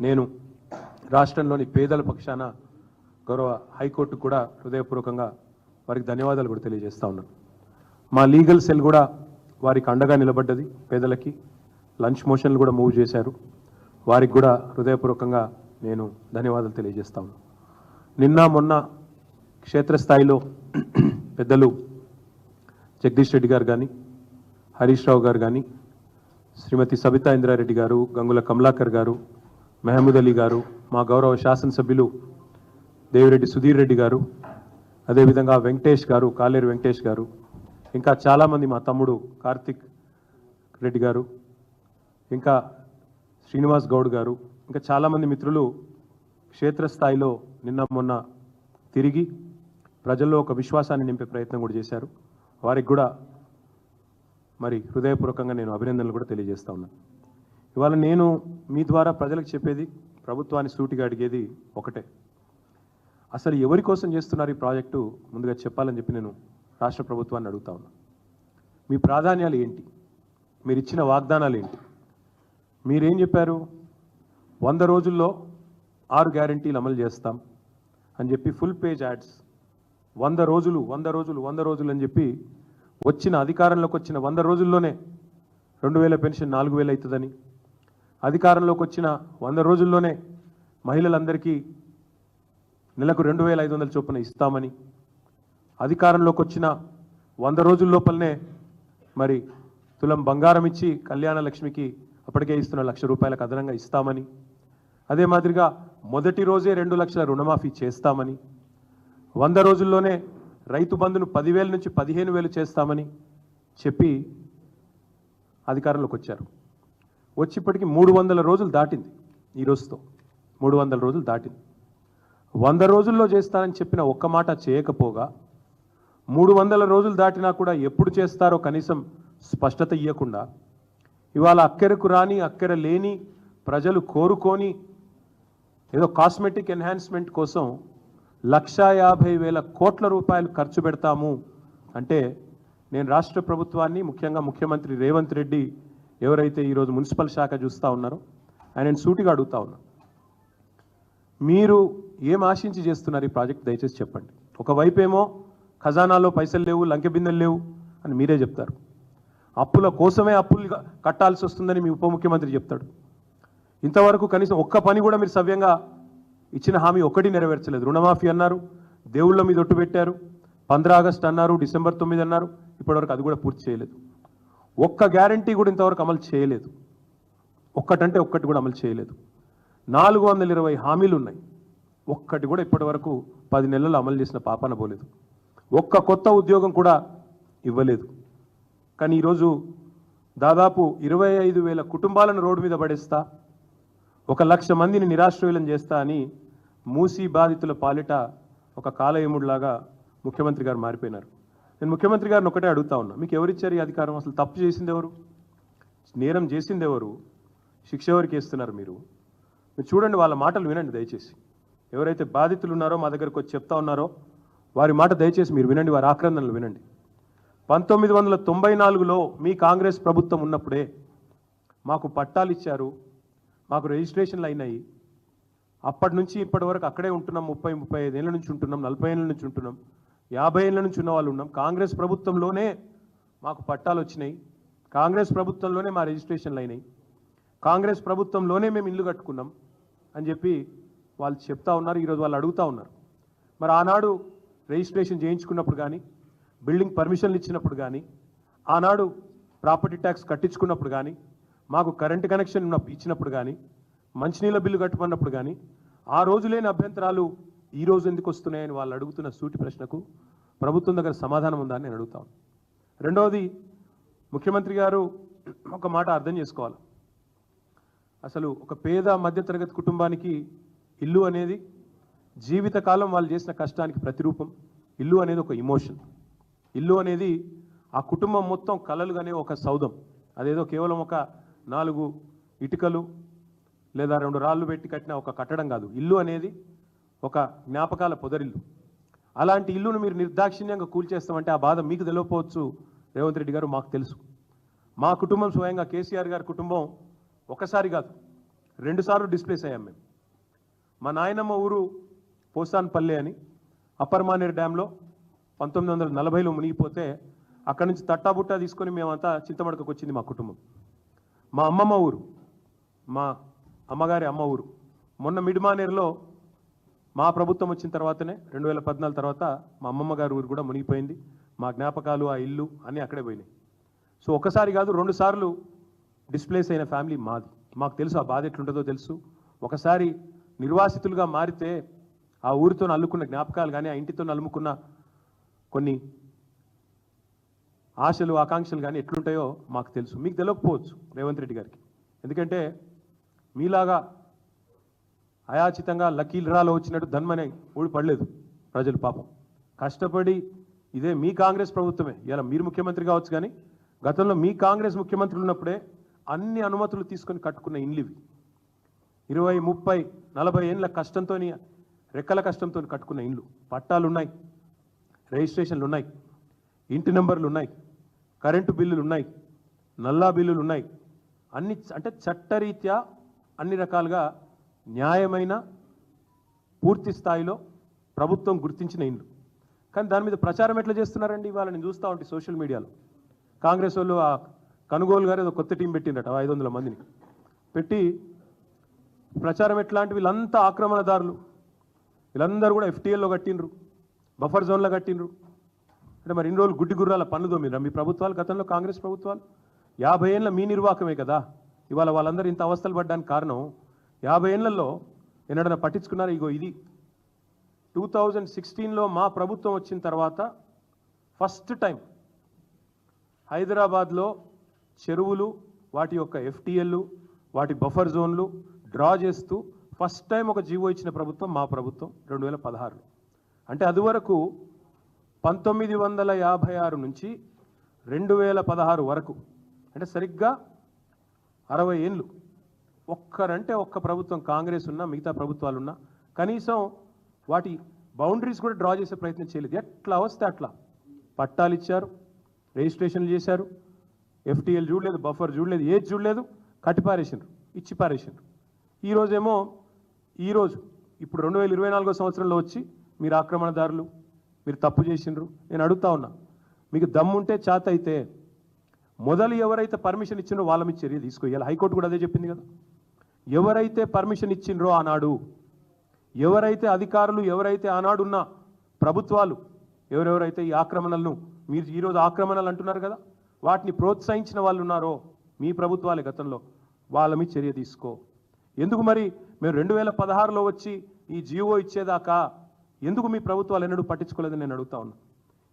నేను రాష్ట్రంలోని పేదల పక్షాన గౌరవ హైకోర్టు కూడా హృదయపూర్వకంగా వారికి ధన్యవాదాలు కూడా తెలియజేస్తా ఉన్నాను. మా లీగల్ సెల్ కూడా వారికి అండగా నిలబడ్డది పేదలకి. లంచ్ మోషన్లు కూడా మూవ్ చేశారు. వారికి కూడా హృదయపూర్వకంగా నేను ధన్యవాదాలు తెలియజేస్తా ఉన్నాను. నిన్న మొన్న క్షేత్రస్థాయిలో పెద్దలు జగదీష్ రెడ్డి గారు కానీ హరీష్ రావు గారు కానీ శ్రీమతి సబితా ఇంద్రారెడ్డి గారు గంగుల కమలాకర్ గారు మెహమూద్ అలీ గారు మా గౌరవ శాసనసభ్యులు దేవిరెడ్డి సుధీర్ రెడ్డి గారు అదేవిధంగా వెంకటేష్ గారు కాలేరు వెంకటేష్ గారు ఇంకా చాలామంది మా తమ్ముడు కార్తిక్ రెడ్డి గారు ఇంకా శ్రీనివాస్ గౌడ్ గారు ఇంకా చాలామంది మిత్రులు క్షేత్రస్థాయిలో నిన్న మొన్న తిరిగి ప్రజల్లో ఒక విశ్వాసాన్ని నింపే ప్రయత్నం కూడా చేశారు. వారికి కూడా మరి హృదయపూర్వకంగా నేను అభినందనలు కూడా తెలియజేస్తా ఉన్నాను. ఇవాళ నేను మీ ద్వారా ప్రజలకు చెప్పేది ప్రభుత్వాన్ని సూటిగా అడిగేది ఒకటే. అసలు ఎవరి కోసం చేస్తున్నారు ఈ ప్రాజెక్టు? ముందుగా చెప్పాలని చెప్పి నేను రాష్ట్ర ప్రభుత్వాన్ని అడుగుతా ఉన్నా. మీ ప్రాధాన్యాలు ఏంటి? మీరు ఇచ్చిన వాగ్దానాలు ఏంటి? మీరేం చెప్పారు? వంద రోజుల్లో ఆరు గ్యారంటీలు అమలు చేస్తాం అని చెప్పి ఫుల్ పేజ్ యాడ్స్. వంద రోజులు వంద రోజులు వంద రోజులు అని చెప్పి వచ్చిన అధికారంలోకి వచ్చిన వంద రోజుల్లోనే రెండు వేల పెన్షన్ నాలుగు వేలు అవుతుందని అధికారంలోకి వచ్చిన వంద రోజుల్లోనే మహిళలందరికీ నెలకు రెండు వేల ఐదు వందల చొప్పున ఇస్తామని అధికారంలోకి వచ్చిన వంద రోజుల లోపలనే మరి తులం బంగారం ఇచ్చి కళ్యాణ లక్ష్మికి అప్పటికే ఇస్తున్న లక్ష రూపాయలకు అదనంగా ఇస్తామని అదే మాదిరిగా మొదటి రోజే రెండు లక్షల రుణమాఫీ చేస్తామని వంద రోజుల్లోనే రైతు బంధును పదివేల నుంచి పదిహేను వేలు చేస్తామని చెప్పి అధికారంలోకి వచ్చారు. వచ్చి ఇప్పటికి మూడు వందల రోజులు దాటింది ఈ రోజుతో. మూడు వందల రోజులు దాటింది. వంద రోజుల్లో చేస్తానని చెప్పిన ఒక్క మాట చేయకపోగా మూడు వందల రోజులు దాటినా కూడా ఎప్పుడు చేస్తారో కనీసం స్పష్టత ఇవ్వకుండా ఇవాళ అక్కెరకు రాని అక్కెర లేని ప్రజలు కోరుకొని ఏదో కాస్మెటిక్ ఎన్హాన్స్మెంట్ కోసం లక్షా యాభై వేల కోట్ల రూపాయలు ఖర్చు పెడతాము అంటే నేను రాష్ట్ర ప్రభుత్వాన్ని ముఖ్యంగా ముఖ్యమంత్రి రేవంత్ రెడ్డి ఎవరైతే ఈరోజు మున్సిపల్ శాఖ చూస్తూ ఉన్నారో ఆయన సూటిగా అడుగుతా ఉన్నా. మీరు ఏం ఆశించి చేస్తున్నారు ఈ ప్రాజెక్ట్? దయచేసి చెప్పండి. ఒకవైపేమో ఖజానాలో పైసలు లేవు లంకె బిందెలు లేవు అని మీరే చెప్తారు. అప్పుల కోసమే అప్పులు కట్టాల్సి వస్తుందని మీ ఉప ముఖ్యమంత్రి చెప్తాడు. ఇంతవరకు కనీసం ఒక్క పని కూడా మీరు సవ్యంగా ఇచ్చిన హామీ ఒక్కటి నెరవేర్చలేదు. రుణమాఫీ అన్నారు దేవుళ్ళ మీద ఒట్టు పెట్టారు పంద్రా ఆగస్ట్ అన్నారు డిసెంబర్ తొమ్మిది అన్నారు ఇప్పటివరకు అది కూడా పూర్తి చేయలేదు. ఒక్క గ్యారంటీ కూడా ఇంతవరకు అమలు చేయలేదు. ఒక్కటంటే ఒక్కటి కూడా అమలు చేయలేదు. నాలుగు వందల ఇరవై హామీలు ఉన్నాయి ఒక్కటి కూడా ఇప్పటివరకు పది నెలలు అమలు చేసిన పాపన పోలేదు. ఒక్క కొత్త ఉద్యోగం కూడా ఇవ్వలేదు. కానీ ఈరోజు దాదాపు ఇరవై ఐదు వేల కుటుంబాలను రోడ్డు మీద పడేస్తా ఒక లక్ష మందిని నిరాశ్రయులను చేస్తా అని మూసీ బాధితుల పాలిట ఒక కాలయముడిలాగా ముఖ్యమంత్రి గారు మారిపోయినారు. నేను ముఖ్యమంత్రి గారిని ఒకటే అడుగుతా ఉన్నా. మీకు ఎవరిచ్చారు ఈ అధికారం? అసలు తప్పు చేసింది ఎవరు? నేరం చేసింది ఎవరు? శిక్ష ఎవరికి వేస్తున్నారు మీరు? మీరు చూడండి వాళ్ళ మాటలు వినండి దయచేసి. ఎవరైతే బాధితులు ఉన్నారో మా దగ్గరకు వచ్చి చెప్తా ఉన్నారో వారి మాట దయచేసి మీరు వినండి వారి ఆక్రందనలు వినండి. పంతొమ్మిది వందల తొంభై నాలుగులో మీ కాంగ్రెస్ ప్రభుత్వం ఉన్నప్పుడే మాకు పట్టాలు ఇచ్చారు మాకు రిజిస్ట్రేషన్లు అయినాయి. అప్పటి నుంచి ఇప్పటి వరకు అక్కడే ఉంటున్నాం ముప్పై ముప్పై ఐదు ఏళ్ళ నుంచి ఉంటున్నాం నలభై ఏళ్ళ నుంచి ఉంటున్నాం. యాభై ఏళ్ళ నుంచి ఉన్న వాళ్ళు ఉన్నాం. కాంగ్రెస్ ప్రభుత్వంలోనే మాకు పట్టాలు వచ్చినాయి. కాంగ్రెస్ ప్రభుత్వంలోనే మా రిజిస్ట్రేషన్లు అయినాయి. కాంగ్రెస్ ప్రభుత్వంలోనే మేము ఇల్లు కట్టుకున్నాం అని చెప్పి వాళ్ళు చెప్తా ఉన్నారు. ఈరోజు వాళ్ళు అడుగుతా ఉన్నారు. మరి ఆనాడు రిజిస్ట్రేషన్ చేయించుకున్నప్పుడు కానీ బిల్డింగ్ పర్మిషన్లు ఇచ్చినప్పుడు కానీ ఆనాడు ప్రాపర్టీ ట్యాక్స్ కట్టించుకున్నప్పుడు కానీ మాకు కరెంటు కనెక్షన్ ఇచ్చినప్పుడు కానీ మంచినీళ్ళ బిల్లు కట్టుకున్నప్పుడు కానీ ఆ రోజు లేని అభ్యంతరాలు ఈ రోజు ఎందుకు వస్తున్నాయని వాళ్ళు అడుగుతున్న సూటి ప్రశ్నకు ప్రభుత్వం దగ్గర సమాధానం ఉందా అని నేను అడుగుతాను రెండవది ముఖ్యమంత్రి గారు ఒక మాట అర్థం చేసుకోవాలి. అసలు ఒక పేద మధ్యతరగతి కుటుంబానికి ఇల్లు అనేది జీవితకాలం వాళ్ళు చేసిన కష్టానికి ప్రతిరూపం. ఇల్లు అనేది ఒక ఇమోషన్ ఇల్లు అనేది ఆ కుటుంబం మొత్తం కలలుగానే ఒక సౌధం. అదేదో కేవలం ఒక నాలుగు ఇటుకలు లేదా రెండు రాళ్ళు పెట్టి కట్టిన ఒక కట్టడం కాదు. ఇల్లు అనేది ఒక జ్ఞాపకాల పొదరిల్లు. అలాంటి ఇల్లును మీరు నిర్దాక్షిణ్యంగా కూల్చేస్తామంటే ఆ బాధ మీకు తెలియకపోవచ్చు రేవంత్ రెడ్డి గారు మాకు తెలుసు. మా కుటుంబం స్వయంగా కేసీఆర్ గారి కుటుంబం ఒకసారి కాదు రెండుసార్లు డిస్ప్లేస్ అయ్యాం మేము. మా నాయనమ్మ ఊరు పోసాన్పల్లి అని అప్పర్ మానేరు డ్యాంలో పంతొమ్మిది వందల నలభైలో మునిగిపోతే అక్కడి నుంచి తట్టాబుట్టా తీసుకొని మేమంతా చింతమడకకు వచ్చింది మా కుటుంబం. మా అమ్మమ్మ ఊరు మా అమ్మగారి అమ్మ ఊరు. మొన్న మిడిమానేరులో మా ప్రభుత్వం వచ్చిన తర్వాతనే రెండు వేల పద్నాలుగు తర్వాత మా అమ్మమ్మ గారి ఊరు కూడా మునిగిపోయింది. మా జ్ఞాపకాలు ఆ ఇల్లు అన్నీ అక్కడే పోయినాయి. సో ఒకసారి కాదు రెండు సార్లు డిస్ప్లేస్ అయిన ఫ్యామిలీ మాది. మాకు తెలుసు ఆ బాధ ఎట్లుంటుందో తెలుసు. ఒకసారి నిర్వాసితులుగా మారితే ఆ ఊరితో అల్లుకున్న జ్ఞాపకాలు కానీ ఆ ఇంటితో అల్లుకున్న కొన్ని ఆశలు ఆకాంక్షలు కానీ ఎట్లుంటాయో మాకు తెలుసు. మీకు తెలియకపోవచ్చు రేవంత్ రెడ్డి గారికి. ఎందుకంటే మీలాగా అయాచితంగా లకీల్ రాలో వచ్చినట్టు ధన్మనే ఊడిపడలేదు ప్రజలు పాపం. కష్టపడి ఇదే మీ కాంగ్రెస్ ప్రభుత్వమే. ఇలా మీరు ముఖ్యమంత్రి కావచ్చు కానీ గతంలో మీ కాంగ్రెస్ ముఖ్యమంత్రులు ఉన్నప్పుడే అన్ని అనుమతులు తీసుకొని కట్టుకున్న ఇండ్లు ఇవి ఇరవై ముప్పై నలభై ఏళ్ళ కష్టంతో రెక్కల కష్టంతో కట్టుకున్న ఇండ్లు. పట్టాలు ఉన్నాయి రిజిస్ట్రేషన్లు ఉన్నాయి ఇంటి నెంబర్లు ఉన్నాయి కరెంటు బిల్లులు ఉన్నాయి నల్లా బిల్లులు ఉన్నాయి అన్ని అంటే చట్టరీత్యా అన్ని రకాలుగా న్యాయమైన పూర్తి స్థాయిలో ప్రభుత్వం గుర్తించిన ఇండ్లు. కానీ దాని మీద ప్రచారం ఎట్లా చేస్తున్నారండి? ఇవాళ నేను చూస్తూ ఉంటే సోషల్ మీడియాలో. కాంగ్రెస్ వాళ్ళు ఆ కనుగోలు గారు ఏదో కొత్త టీం పెట్టిండట ఐదు వందల మందిని. పెట్టి ప్రచారం ఎట్లాంటి? వీళ్ళంతా ఆక్రమణదారులు. వీళ్ళందరూ కూడా ఎఫ్టీఎల్లో కట్టిండ్రు బఫర్ జోన్లో కట్టిండ్రు. అంటే మరి ఇన్ని రోజులు గుడ్డి గుర్రాల పనులు తోమిరా మీ ప్రభుత్వాలు గతంలో కాంగ్రెస్ ప్రభుత్వాలు? యాభై ఏళ్ళ మీ నిర్వాహకమే కదా? ఇవాళ వాళ్ళందరూ ఇంత అవస్థలు పడ్డానికి కారణం యాభై ఏళ్ళలో ఎన్నడన్నా పట్టించుకున్నారు? ఇగో ఇది. టూ థౌజండ్ సిక్స్టీన్లో మా ప్రభుత్వం వచ్చిన తర్వాత ఫస్ట్ టైం హైదరాబాద్లో చెరువులు వాటి యొక్క ఎఫ్టీఎల్లు వాటి బఫర్ జోన్లు డ్రా చేస్తూ ఫస్ట్ టైం ఒక జీవో ఇచ్చిన ప్రభుత్వం మా ప్రభుత్వం రెండు వేల పదహారులో. అంటే అది వరకు పంతొమ్మిది వందల యాభై ఆరు నుంచి రెండు వేల పదహారు వరకు. అంటే సరిగ్గా అరవై ఏళ్ళు. ఒక్కరంటే ఒక్క ప్రభుత్వం కాంగ్రెస్ ఉన్నా మిగతా ప్రభుత్వాలు ఉన్నా కనీసం వాటి బౌండరీస్ కూడా డ్రా చేసే ప్రయత్నం చేయలేదు. ఎట్లా వస్తే అట్లా? పట్టాలు ఇచ్చారు రిజిస్ట్రేషన్లు చేశారు ఎఫ్టీఎల్ చూడలేదు బఫర్ చూడలేదు ఏది చూడలేదు కట్టి పారేసిండ్రు ఇచ్చి పారేసినారు ఈరోజేమో ఈరోజు ఇప్పుడు రెండు వేల ఇరవై నాలుగో సంవత్సరంలో వచ్చి మీరు ఆక్రమణదారులు మీరు తప్పు చేసిండ్రు నేను అడుగుతా ఉన్నా మీకు దమ్ముంటే చేత అయితే మొదలు ఎవరైతే పర్మిషన్ ఇచ్చినో వాళ్ళ మీద చర్య తీసుకోవాలి హైకోర్టు కూడా అదే చెప్పింది కదా. ఎవరైతే పర్మిషన్ ఇచ్చిండ్రో ఆనాడు ఎవరైతే అధికారులు ఎవరైతే ఆనాడున్న ప్రభుత్వాలు ఎవరెవరైతే ఈ ఆక్రమణలను మీరు ఈరోజు ఆక్రమణలు అంటున్నారు కదా వాటిని ప్రోత్సహించిన వాళ్ళు ఉన్నారో మీ ప్రభుత్వాలే గతంలో వాళ్ళ మీద చర్య తీసుకో. ఎందుకు మరి మేము రెండు వేల పదహారులో వచ్చి ఈ జీవో ఇచ్చేదాకా ఎందుకు మీ ప్రభుత్వాలు ఎన్నడూ పట్టించుకోలేదని నేను అడుగుతా ఉన్నా.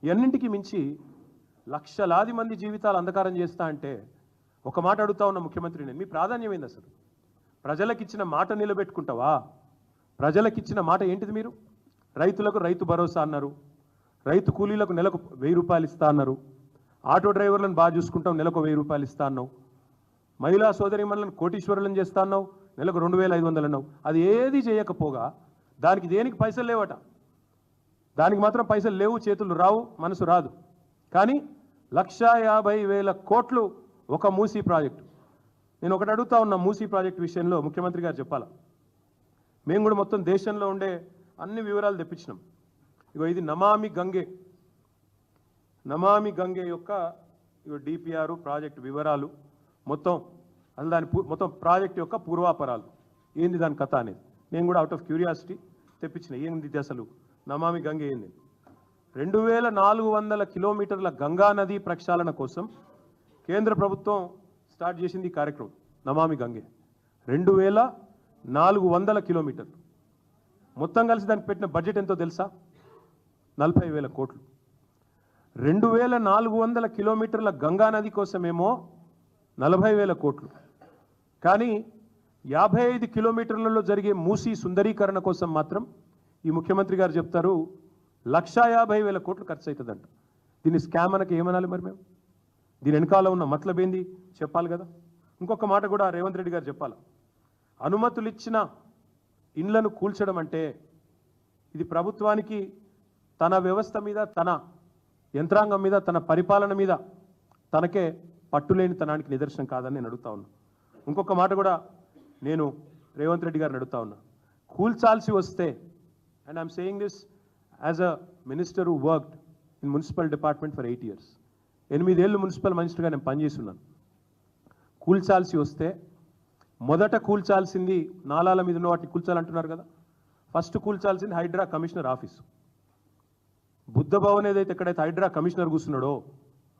ఎన్నింటికి మించి లక్షలాది మంది జీవితాలు అంధకారం చేస్తా అంటే ఒక మాట అడుగుతా ఉన్న ముఖ్యమంత్రి నేను మీ ప్రాధాన్యమైంది అసలు? ప్రజలకిచ్చిన మాట నిలబెట్టుకుంటావా? ప్రజలకిచ్చిన మాట ఏంటిది మీరు? రైతులకు రైతు భరోసా అన్నారు. రైతు కూలీలకు నెలకు వెయ్యి రూపాయలు ఇస్తా అన్నారు. ఆటో డ్రైవర్లను బాగా చూసుకుంటాం నెలకు వెయ్యి రూపాయలు ఇస్తా అన్నావు. మహిళా సోదరి మనల్ని కోటీశ్వరులను చేస్తా అన్నావు నెలకు రెండు వేల ఐదు వందలు అన్నావు. అది ఏది చేయకపోగా దానికి దేనికి పైసలు లేవట? దానికి మాత్రం పైసలు లేవు చేతులు రావు మనసు రాదు. కానీ లక్షా యాభై వేల కోట్లు ఒక మూసీ ప్రాజెక్టు. నేను ఒకటి అడుగుతా ఉన్న మూసీ ప్రాజెక్ట్ విషయంలో ముఖ్యమంత్రి గారు చెప్పాలా? మేము కూడా మొత్తం దేశంలో ఉండే అన్ని వివరాలు తెప్పించినాం. ఇగో ఇది నమామి గంగే. నమామి గంగే యొక్క ఇగో డిపిఆర్ ప్రాజెక్ట్ వివరాలు మొత్తం అసలు దాని పూ- మొత్తం ప్రాజెక్ట్ యొక్క పూర్వాపరాలు. ఏంది దాని కథ అనేది? నేను కూడా అవుట్ ఆఫ్ క్యూరియాసిటీ తెప్పించిన. ఏంది ఇది అసలు? నమామి గంగే ఏంది? రెండు వేల నాలుగు వందల కిలోమీటర్ల గంగా నది ప్రక్షాళన కోసం కేంద్ర ప్రభుత్వం స్టార్ట్ చేసింది ఈ కార్యక్రమం నమామి గంగే. రెండు వేల నాలుగు వందల కిలోమీటర్లు. మొత్తం కలిసి దానికి పెట్టిన బడ్జెట్ ఎంతో తెలుసా? నలభై వేల కోట్లు. రెండు వేల నాలుగు వందల కిలోమీటర్ల గంగా నది కోసమేమో నలభై వేల కోట్లు. కానీ యాభై ఐదు కిలోమీటర్లలో జరిగే మూసీ సుందరీకరణ కోసం మాత్రం ఈ ముఖ్యమంత్రి గారు చెప్తారు లక్షా యాభై వేల కోట్లు ఖర్చు అవుతుందంట దీన్ని స్కామ్ అనకి ఏమనాలి మరి మేము? దీని వెనకాల ఉన్న మతలబేంది చెప్పాలి కదా. ఇంకొక మాట కూడా రేవంత్ రెడ్డి గారు చెప్పాలి. అనుమతులు ఇచ్చిన ఇండ్లను కూల్చడం అంటే ఇది ప్రభుత్వానికి తన వ్యవస్థ మీద తన యంత్రాంగం మీద తన పరిపాలన మీద తనకే పట్టులేని తనానికి నిదర్శనం కాదని నేను అడుగుతా ఉన్నా. ఇంకొక మాట కూడా నేను రేవంత్ రెడ్డి గారిని అడుగుతా ఉన్నా. కూల్చాల్సి వస్తే and I'm saying this as a minister who worked in municipal department for eight years ఎనిమిదేళ్ళు మున్సిపల్ మినిస్టర్గా నేను పనిచేస్తున్నాను. కూల్చాల్సి వస్తే మొదట కూల్చాల్సింది నాలాల మీద ఉన్న వాటిని కూల్చాలంటున్నారు కదా. ఫస్ట్ కూల్చాల్సింది హైడ్రా కమిషనర్ ఆఫీస్. బుద్ధ భవన్ ఏదైతే ఎక్కడైతే హైడ్రా కమిషనర్ కూర్చున్నాడో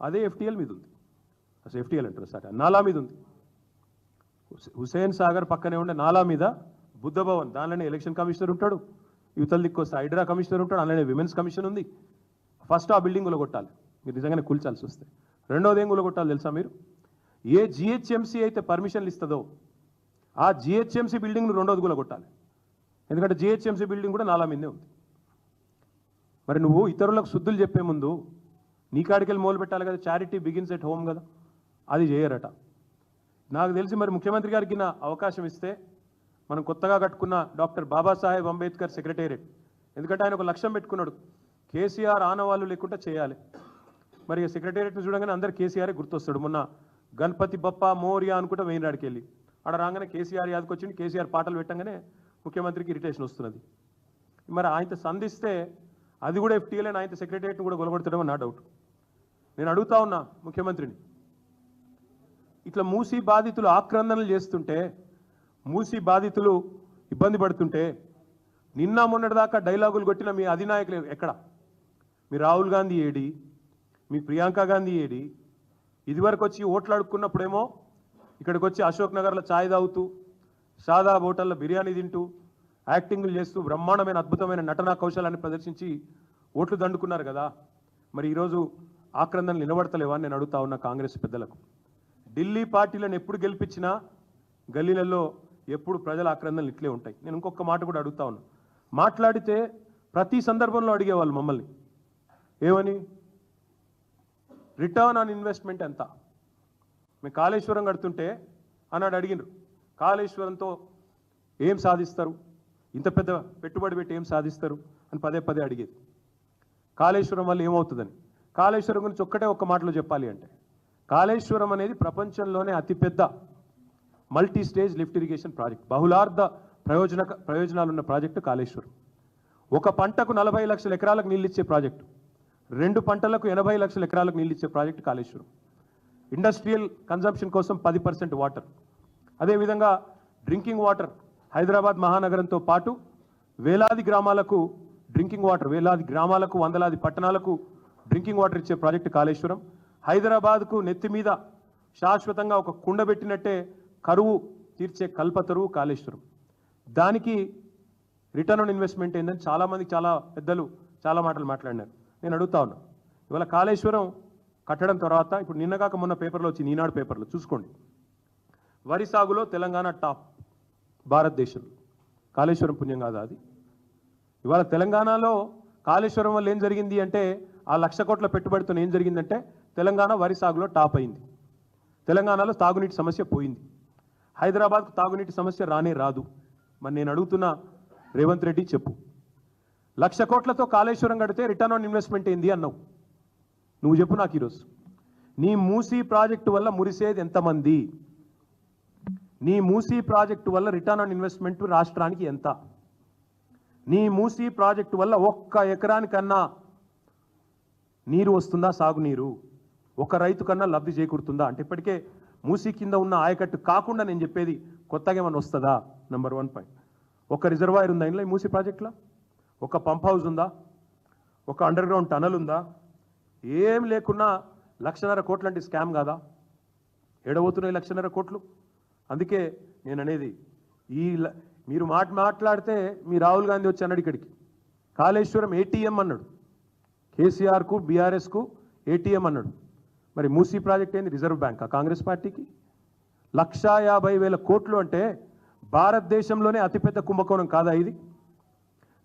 అదే ఎఫ్టీఎల్ మీద ఉంది. అసలు ఎఫ్టీఎల్ అంటారు సార్ నాలా మీద ఉంది. హుసేన్ సాగర్ పక్కనే ఉండే నాలా మీద బుద్ధ భవన్ దానిలోనే ఎలక్షన్ కమిషనర్ ఉంటాడు. యువతల దిక్కు వస్తే హైడ్రా కమిషనర్ ఉంటాడు అలానే విమెన్స్ కమిషన్ ఉంది. ఫస్ట్ ఆ బిల్డింగ్ కొట్టాలి. మీరు నిజంగానే కూల్చాల్సి వస్తే. రెండోది ఏం కొట్టాలి తెలుసా మీరు? ఏ జిహెచ్ఎంసీ అయితే పర్మిషన్లు ఇస్తుందో ఆ జిహెచ్ఎంసీ బిల్డింగ్ను రెండోది కొట్టాలి ఎందుకంటే జిహెచ్ఎంసీ బిల్డింగ్ కూడా నాలా మీదే ఉంది. మరి నువ్వు ఇతరులకు శుద్ధులు చెప్పే ముందు నీ కాడికెళ్ళి మొదలు పెట్టాలి కదా చారిటీ బిగిన్స్ ఎట్ హోమ్ కదా. అది చేయరట. నాకు తెలిసి మరి ముఖ్యమంత్రి గారికి నా అవకాశం ఇస్తే మనం కొత్తగా కట్టుకున్న డాక్టర్ బాబాసాహెబ్ అంబేద్కర్ సెక్రటేరియట్. ఎందుకంటే ఆయన ఒక లక్ష్యం పెట్టుకున్నాడు. కేసీఆర్ ఆనవాళ్ళు లేకుండా చేయాలి. మరి సెక్రటేరియట్ని చూడగానే అందరు కేసీఆర్ గుర్తొస్తాడు. మొన్న గణపతి బప్ప మోరియా అనుకుంటా వెయిన్ రాడికి వెళ్ళి ఆడ రాగానే కేసీఆర్ యాదకి వచ్చింది కేసీఆర్ పాటలు పెట్టగానే ముఖ్యమంత్రికి ఇరిటేషన్ వస్తున్నది. మరి ఆయనతో సంధిస్తే అది కూడా ఎఫ్టీఎల్ ఆయన సెక్రటేరియట్ని కూడా గొలగొడతాడేమో నా డౌట్ నేను అడుగుతా ఉన్నా ముఖ్యమంత్రిని ఇట్లా మూసి బాధితులు ఆక్రందనలు చేస్తుంటే మూసి బాధితులు ఇబ్బంది పడుతుంటే నిన్న మొన్నటిదాకా డైలాగులు కొట్టిన మీ అధినాయకులు ఎక్కడ? మీ రాహుల్ గాంధీ ఏడి మీ ప్రియాంక గాంధీ ఏడి? ఇదివరకు వచ్చి ఓట్లు అడుక్కున్నప్పుడేమో ఇక్కడికి వచ్చి అశోక్ నగర్లో ఛాయ్ తాగుతూ సాదా హోటల్లో బిర్యానీ తింటూ యాక్టింగ్లు చేస్తూ బ్రహ్మాండమైన అద్భుతమైన నటనా కౌశలాన్ని ప్రదర్శించి ఓట్లు దండుకున్నారు కదా. మరి ఈరోజు ఆక్రందన నిలబడతలేవా నేను అడుగుతా ఉన్న కాంగ్రెస్ పెద్దలకు. ఢిల్లీ పార్టీలను ఎప్పుడు గెలిపించినా గల్లీలలో ఎప్పుడు ప్రజల ఆక్రందనలు ఇట్లే ఉంటాయి. నేను ఇంకొక మాట కూడా అడుగుతా ఉన్నా. మాట్లాడితే ప్రతి సందర్భంలో అడిగేవాళ్ళు మమ్మల్ని. ఏమని? రిటర్న్ ఆన్ ఇన్వెస్ట్మెంట్ ఎంత? మేము కాళేశ్వరం కడుతుంటే అన్నాడు అడిగినారు కాళేశ్వరంతో ఏం సాధిస్తారు? ఇంత పెద్ద పెట్టుబడి పెట్టి ఏం సాధిస్తారు? అని పదే పదే అడిగేది. కాళేశ్వరం వల్ల ఏమవుతుందని? కాళేశ్వరం గురించి ఒక్కటే ఒక్క మాటలో చెప్పాలి అంటే కాళేశ్వరం అనేది ప్రపంచంలోనే అతిపెద్ద multi stage lift irrigation project. బహుళార్థ ప్రయోజన ప్రయోజనాలున్న ప్రాజెక్టు కాళేశ్వరం. ఒక పంటకు నలభై లక్షల ఎకరాలకు నీళ్ళు ఇచ్చే ప్రాజెక్టు. రెండు పంటలకు ఎనభై లక్షల ఎకరాలకు నీళ్ళు ఇచ్చే ప్రాజెక్టు కాళేశ్వరం. ఇండస్ట్రియల్ కన్జంప్షన్ కోసం పది పర్సెంట్ వాటర్ అదేవిధంగా డ్రింకింగ్ వాటర్ హైదరాబాద్ మహానగరంతో పాటు వేలాది గ్రామాలకు డ్రింకింగ్ వాటర్ వేలాది గ్రామాలకు వందలాది పట్టణాలకు డ్రింకింగ్ వాటర్ ఇచ్చే ప్రాజెక్టు కాళేశ్వరం. హైదరాబాద్కు నెత్తి మీద శాశ్వతంగా ఒక కుండ పెట్టినట్టే కరువు తీర్చే కల్పతరువు కాళేశ్వరం. దానికి రిటర్న్ ఆన్ ఇన్వెస్ట్మెంట్ ఏందని చాలామంది చాలా పెద్దలు చాలా మాటలు మాట్లాడినారు. నేను అడుగుతా ఉన్నా. ఇవాళ కాళేశ్వరం కట్టడం తర్వాత ఇప్పుడు నిన్నగాక మొన్న పేపర్లో వచ్చింది ఈనాడు పేపర్లో చూసుకోండి. వరి సాగులో తెలంగాణ టాప్ భారతదేశంలో కాళేశ్వరం పుణ్యం కాదా అది? ఇవాళ తెలంగాణలో కాళేశ్వరం వల్ల ఏం జరిగింది అంటే ఆ లక్ష కోట్ల పెట్టుబడితో ఏం జరిగిందంటే తెలంగాణ వరి సాగులో టాప్ అయింది. తెలంగాణలో తాగునీటి సమస్య పోయింది. హైదరాబాద్కు తాగునీటి సమస్య రానే రాదు. మరి నేను అడుగుతున్న రేవంత్ రెడ్డి చెప్పు. లక్ష కోట్లతో కాళేశ్వరం కడితే రిటర్న్ ఆన్ ఇన్వెస్ట్మెంట్ ఏంది అన్నావు? నువ్వు చెప్పు నాకు ఈరోజు. నీ మూసీ ప్రాజెక్టు వల్ల మురిసేది ఎంతమంది? నీ మూసీ ప్రాజెక్టు వల్ల రిటర్న్ ఆన్ ఇన్వెస్ట్మెంట్ రాష్ట్రానికి ఎంత? నీ మూసీ ప్రాజెక్టు వల్ల ఒక్క ఎకరానికన్నా నీరు వస్తుందా సాగునీరు? ఒక రైతు కన్నా లబ్ధి చేకూరుతుందా? అంటే ఇప్పటికే మూసీ కింద ఉన్న ఆయకట్టు కాకుండా నేను చెప్పేది కొత్తగా ఏమైనా వస్తుందా? నెంబర్ వన్ పాయింట్ ఒక రిజర్వాయర్ ఉందా ఇందులో మూసీ ప్రాజెక్టులో? ఒక పంప్ హౌస్ ఉందా? ఒక అండర్ గ్రౌండ్ టనల్ ఉందా? ఏం లేకున్నా లక్షన్నర కోట్లు అంటే స్కామ్ కాదా? ఎడబోతున్నాయి లక్షన్నర కోట్లు? అందుకే నేను అనేది ఈ ల- మీరు మాట మాట్లాడితే మీ రాహుల్ గాంధీ వచ్చి అన్నాడు ఇక్కడికి. కాళేశ్వరం ఏటీఎం అన్నాడు. కేసీఆర్కు బీఆర్ఎస్కు ఏటీఎం అన్నాడు. మరి మూసీ ప్రాజెక్ట్ ఏంది? Reserve Bank? కాంగ్రెస్ పార్టీకి? లక్షా యాభై వేల కోట్లు అంటే భారతదేశంలోనే అతిపెద్ద కుంభకోణం కాదా ఇది?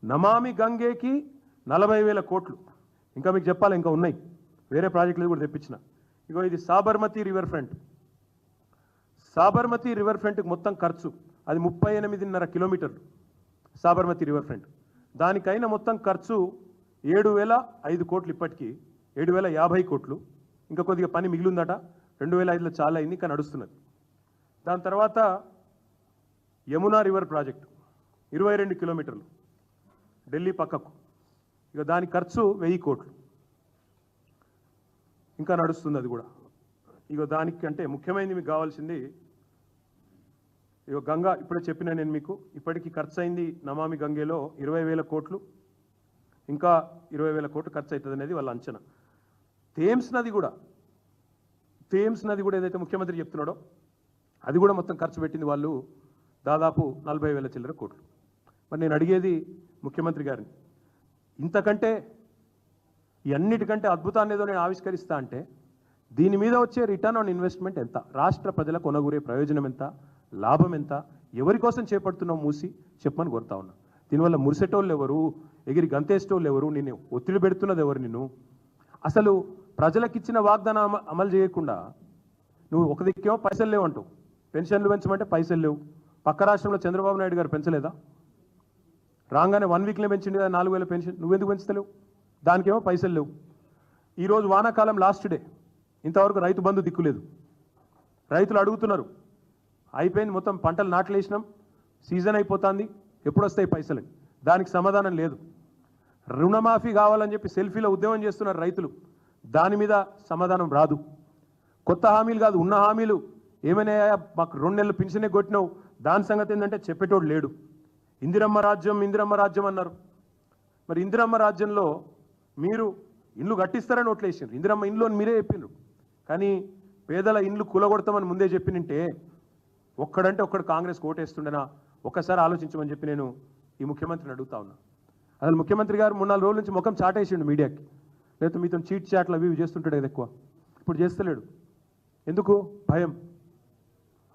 నమామి గంగేకి నలభై వేల కోట్లు. ఇంకా మీకు చెప్పాలి ఇంకా ఉన్నాయి. వేరే ప్రాజెక్టులు కూడా తెప్పించిన. ఇగో ఇది Sabarmati river front Sabarmati river ఫ్రంట్కి మొత్తం ఖర్చు అది ముప్పై ఎనిమిదిన్నర కిలోమీటర్లు. సాబర్మతి రివర్ ఫ్రంట్ దానికైన మొత్తం ఖర్చు ఏడు వేల ఐదు కోట్లు ఇప్పటికీ. ఏడు వేల యాభై కోట్లు. ఇంకా కొద్దిగా పని మిగిలిందట. రెండు వేల ఐదులో చాలా అయింది ఇంకా నడుస్తున్నది. దాని తర్వాత యమునా రివర్ ప్రాజెక్టు. ఇరవై రెండు కిలోమీటర్లు. ఢిల్లీ పక్కకు. ఇక దాని ఖర్చు వెయ్యి కోట్లు. ఇంకా నడుస్తుంది అది కూడా. ఇక దానికి అంటే ముఖ్యమైనది మీకు కావాల్సింది ఇక గంగా ఇప్పుడే చెప్పిన నేను మీకు ఇప్పటికి ఖర్చు అయింది నమామి గంగేలో ఇరవై వేల కోట్లు. ఇంకా ఇరవై వేల కోట్లు ఖర్చు అవుతుంది అనేది వాళ్ళ అంచనా. థేమ్స్ నది కూడా థేమ్స్ నది కూడా ఏదైతే ముఖ్యమంత్రి చెప్తున్నాడో అది కూడా మొత్తం ఖర్చు పెట్టింది వాళ్ళు దాదాపు నలభై వేల చిల్లర కోట్లు. మరి నేను అడిగేది ముఖ్యమంత్రి గారిని. ఇంతకంటే ఇవన్నిటికంటే అద్భుతాన్ని ఏదో నేను ఆవిష్కరిస్తా అంటే దీని మీద వచ్చే రిటర్న్ ఆన్ ఇన్వెస్ట్మెంట్ ఎంత? రాష్ట్ర ప్రజల కొనగూరే ప్రయోజనం ఎంత? లాభం ఎంత? ఎవరి కోసం చేపడుతున్నావు మూసి? చెప్పమని కోరుతా ఉన్నా. దీనివల్ల మురిసెటోళ్ళు ఎవరు? ఎగిరి గంతేసేటోళ్ళు ఎవరు? నిన్ను ఒత్తిడి పెడుతున్నది ఎవరు నిన్ను? అసలు ప్రజలకిచ్చిన వాగ్దానం అమ- అమలు చేయకుండా నువ్వు ఒక దిక్కేమో పైసలు లేవు అంటావు. పెన్షన్లు పెంచమంటే పైసలు లేవు. పక్క రాష్ట్రంలో చంద్రబాబు నాయుడు గారు పెంచలేదా? రాగానే వన్ వీక్లో పెంచింది కదా నాలుగు వేల పెన్షన్. నువ్వెందుకు పెంచుతలేవు? దానికేమో పైసలు లేవు. ఈరోజు వానాకాలం లాస్ట్ డే ఇంతవరకు రైతు బంధు దిక్కులేదు రైతులు అడుగుతున్నారు అయిపోయింది మొత్తం పంటలు నాట్లేసినాం సీజన్ అయిపోతుంది ఎప్పుడు వస్తాయి పైసలు? దానికి సమాధానం లేదు. రుణమాఫీ కావాలని చెప్పి సెల్ఫీలో ఉద్యమం చేస్తున్నారు రైతులు. దాని మీద సమాధానం రాదు. కొత్త హామీలు కాదు ఉన్న హామీలు. ఏమైనా మాకు రెండు నెలలు పింఛనే కొట్టినావు. దాని సంగతి ఏంటంటే చెప్పేటోడు లేడు. ఇందిరమ్మ రాజ్యం ఇందిరమ్మ రాజ్యం అన్నారు. మరి ఇందిరమ్మ రాజ్యంలో మీరు ఇల్లు కట్టిస్తారని ఓట్లేసారు ఇందిరమ్మ ఇండ్లు అని మీరే చెప్పిండ్రు కానీ పేదల ఇండ్లు కూలగొడతామని ముందే చెప్పినంటే ఒక్కడంటే ఒక్కడు కాంగ్రెస్ ఓటేస్తుండేనా? ఒక్కసారి ఆలోచించమని చెప్పి నేను ఈ ముఖ్యమంత్రిని అడుగుతా ఉన్నా. అసలు ముఖ్యమంత్రి గారు మూడు నాలుగు రోజుల నుంచి ముఖం చాటేసిండు మీడియాకి. లేకపోతే మీతో చీట్ చాట్లు అవి ఇవి చేస్తుంటాడు కదా ఎక్కువ. ఇప్పుడు చేస్తలేడు. ఎందుకు? భయం.